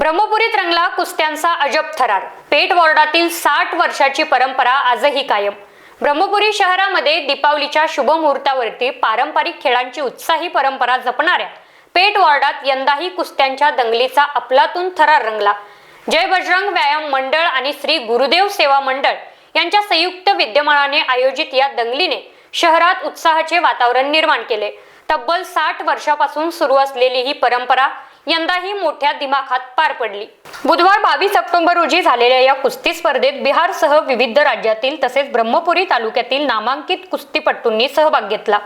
ब्रह्मपुरीत रंगला कुस्त्यांचा अजब थरार. पेठ वॉर्डातील साठ वर्षाची परंपरा आजही कायम. ब्रह्मपुरी शहरामध्ये दीपावलीच्या शुभमुहूर्तावरती पारंपरिक खेळांची उत्साही परंपरा जपणाऱ्या पेठ वॉर्डात यंदाही कुस्त्यांच्या दंगलीचा अपलातून थरार रंगला. जय बजरंग व्यायाम मंडळ आणि श्री गुरुदेव सेवा मंडळ यांच्या संयुक्त विद्यमानाने आयोजित या दंगलीने शहरात उत्साहाचे वातावरण निर्माण केले. तब्बल साठ वर्षापासून सुरू असलेली ही परंपरा यंदाही मोठ्या दिमाखात पार पडली. बुधवार बावीस ऑक्टोबर रोजी झालेल्या या कुस्ती स्पर्धेत बिहारसह विविध राज्यातील तसेच ब्रह्मपुरी तालुक्यातील नामांकित कुस्तीपटूंनी सहभाग घेतला.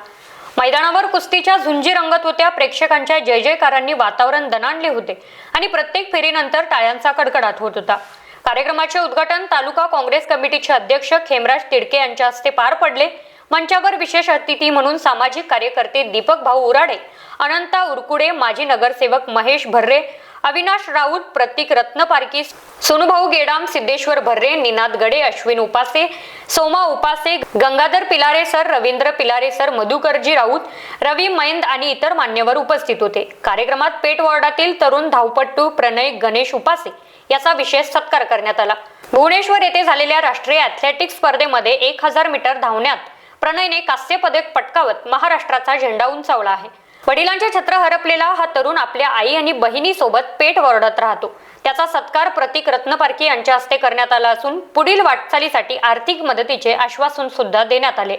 मैदानावर कुस्तीच्या झुंजी रंगत होत्या प्रेक्षकांच्या जय जयकारांनी वातावरण दणाणले होते आणि प्रत्येक फेरीनंतर टाळ्यांचा कडकडाट होत होता. कार्यक्रमाचे उद्घाटन तालुका काँग्रेस कमिटीचे अध्यक्ष खेमराज तिडके यांच्या हस्ते पार पडले. मंचावर विशेष अतिथी म्हणून सामाजिक कार्यकर्ते दीपक भाऊ उराडे अनंता उरकुडे माजी नगरसेवक महेश भर्रे अविनाश राऊत प्रतीक रत्नपारकी सोनुभाऊ गेडाम सिद्धेश्वर भर्रे निनाद गडे अश्विन उपासे सोमा उपासे गंगाधर पिलारे सर रवींद्र पिलारे सर मधुकरजी राऊत रवी मैंद आणि इतर मान्यवर उपस्थित होते. कार्यक्रमात पेट वॉर्डातील तरुण धावपट्टू प्रणय गणेश उपासे याचा विशेष सत्कार करण्यात आला. भुवनेश्वर येथे झालेल्या राष्ट्रीय अथलेटिक्स स्पर्धेमध्ये एक हजार मीटर धावण्यात प्रणयने कांस्य पदक पटकावत महाराष्ट्राचा झेंडा उंचावला आहे. वडिलांचे छत्र हरपलेला हा तरुण आपल्या आई आणि बहिणीसोबत पेठ वरडत राहतो. त्याचा सत्कार प्रतीक रत्नपारखी यांच्या हस्ते करण्यात आला असून पुढील वाटचालीसाठी आर्थिक मदतीचे आश्वासन सुद्धा देण्यात आले.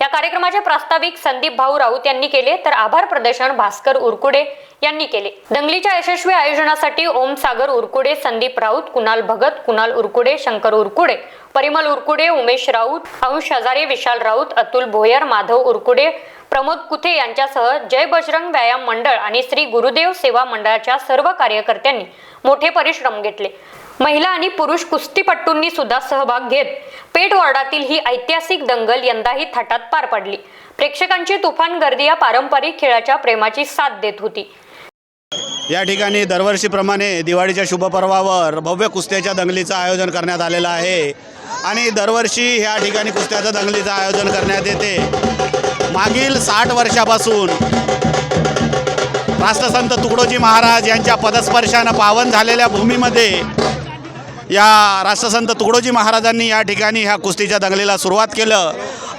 या कार्यक्रमाचे प्रास्ताविक संदीप भाऊ राऊत यांनी केले तर आभार प्रदर्शन भास्कर उरकुडे यांनी केले. दंगलीच्या यशस्वी आयोजनासाठी ओम सागर उरकुडे संदीप राऊत कुणाल भगत कुणाल उरकुडे शंकर उरकुडे परिमल उरकुडे उमेश राऊत अंश हजारे विशाल राऊत अतुल भोयर माधव उरकुडे प्रमोद कुथे यांच्यासह जय बजरंग व्यायाम मंडळ आणि श्री गुरुदेव सेवा मंडळाच्या सर्व कार्यकर्त्यांनी मोठे परिश्रम घेतले. महिला आणि पुरुष कुस्तीपट्टूंनी सुद्धा सहभाग घेत पेठ वॉर्डातील ही ऐतिहासिक दंगल यंदाही थाटात पार पडली. प्रेक्षकांची तुफान गर्दी या पारंपरिक खेळाच्या प्रेमाची साथ देत होती. या ठिकाणी दरवर्षीप्रमाणे दिवाळीच्या शुभपर्वावर भव्य कुस्त्याच्या दंगलीचं आयोजन करण्यात आलेलं आहे. आणि दरवर्षी ह्या ठिकाणी कुस्त्याच्या दंगलीचं आयोजन करण्यात येते. मागील साठ वर्षापासून राष्ट्रसंत तुकडोजी महाराज यांच्या पदस्पर्शानं पावन झालेल्या भूमीमध्ये या राष्ट्रसंत तुकडोजी महाराजांनी या ठिकाणी ह्या कुस्तीच्या दंगलीला सुरुवात केलं.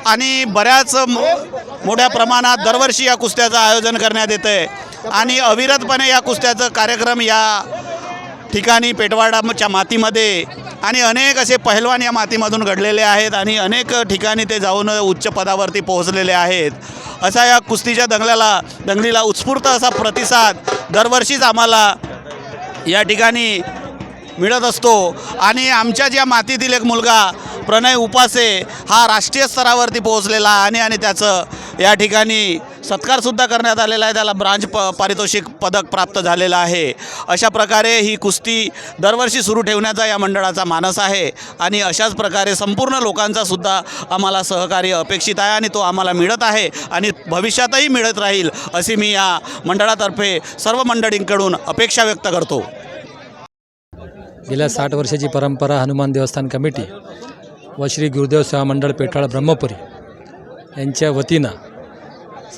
आणि बऱ्याच मोठ्या प्रमाणात दरवर्षी या कुस्त्याचं आयोजन करण्यात येतं आहे आणि अविरतपणे या कुस्त्याचं कार्यक्रम या ठिकाणी पेटवाडाच्या मातीमध्ये आणि अनेक असे पहिलवान या मातीमधून घडलेले आहेत आणि अनेक ठिकाणी ते जाऊन उच्च पदावरती पोहोचलेले आहेत. असा या कुस्तीच्या दंगल्याला दंगलीला उत्स्फूर्त असा प्रतिसाद दरवर्षीच आम्हाला या ठिकाणी मिळत असतो. आणि आमच्या ज्या मातीतील एक मुलगा प्रणय उपासे हा राष्ट्रीय स्तरावरती पोहोचलेला आणि आणि त्याचं या ठिकाणी सत्कारसुद्धा करण्यात आलेला आहे. त्याला ब्रांच प पारितोषिक पदक प्राप्त झालेलं आहे. अशा प्रकारे ही कुस्ती दरवर्षी सुरू ठेवण्याचा या मंडळाचा मानस आहे. आणि अशाच प्रकारे संपूर्ण लोकांचा सुद्धा आम्हाला सहकार्य अपेक्षित आहे आणि तो आम्हाला मिळत आहे आणि भविष्यातही मिळत राहील अशी मी या मंडळातर्फे सर्व मंडळींकडून अपेक्षा व्यक्त करतो. गेल्या साठ वर्षाची परंपरा हनुमान देवस्थान कमिटी व श्री गुरुदेव सेवा मंडळ पेठाळ ब्रह्मपुरी यांच्या वतीनं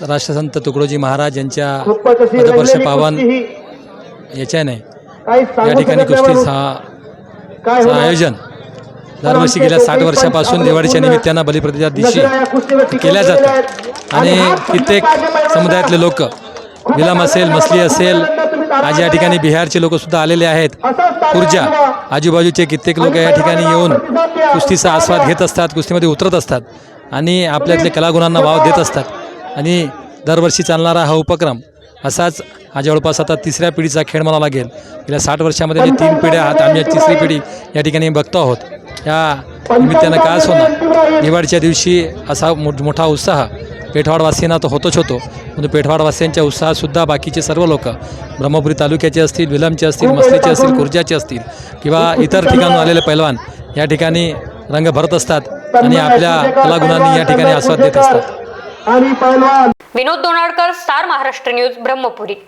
राष्ट्रसंत तुकडोजी महाराज यांच्या पदवर्ष पावन याच्याने या ठिकाणी कुस्तीचा आयोजन दरवर्षी गेल्या साठ वर्षापासून दिवाळीच्या निमित्तानं बलिप्रतिच्या दिवशी केल्या जातं आणि कित्येक समुदायातले लोक विलम असेल मसली असेल आज या ठिकाणी बिहारचे लोकसुद्धा आलेले आहेत. ऊर्जा आजूबाजूचे कित्येक लोक या ठिकाणी येऊन कुस्तीचा आस्वाद घेत असतात कुस्तीमध्ये उतरत असतात आणि आपल्यातल्या कलागुणांना वाव देत असतात. आणि दरवर्षी चालणारा हा उपक्रम असाच हा जवळपास आता तिसऱ्या पिढीचा खेळ म्हणावा लागेल. गेल्या साठ वर्षामध्ये जे तीन पिढ्या आहात. आम्ही तिसरी पिढी या ठिकाणी बघतो आहोत. या निमित्तानं काय होणार दिवाळीच्या दिवशी असा मोठा उत्साह पेठवाडवासियांना तर होतोच होतो. म्हणजे पेठवाडवासियांच्या उत्साहातसुद्धा बाकीचे सर्व लोक ब्रह्मपुरी तालुक्याचे असतील विलमचे असतील मसलीचे असतील कुर्जाचे असतील किंवा इतर ठिकाणून आलेले पैलवान या ठिकाणी रंग भरत असतात आणि आपल्या कलागुणांनी या ठिकाणी आस्वाद देत असतात. Vinod Donadkar star Maharashtra news Brahmapuri.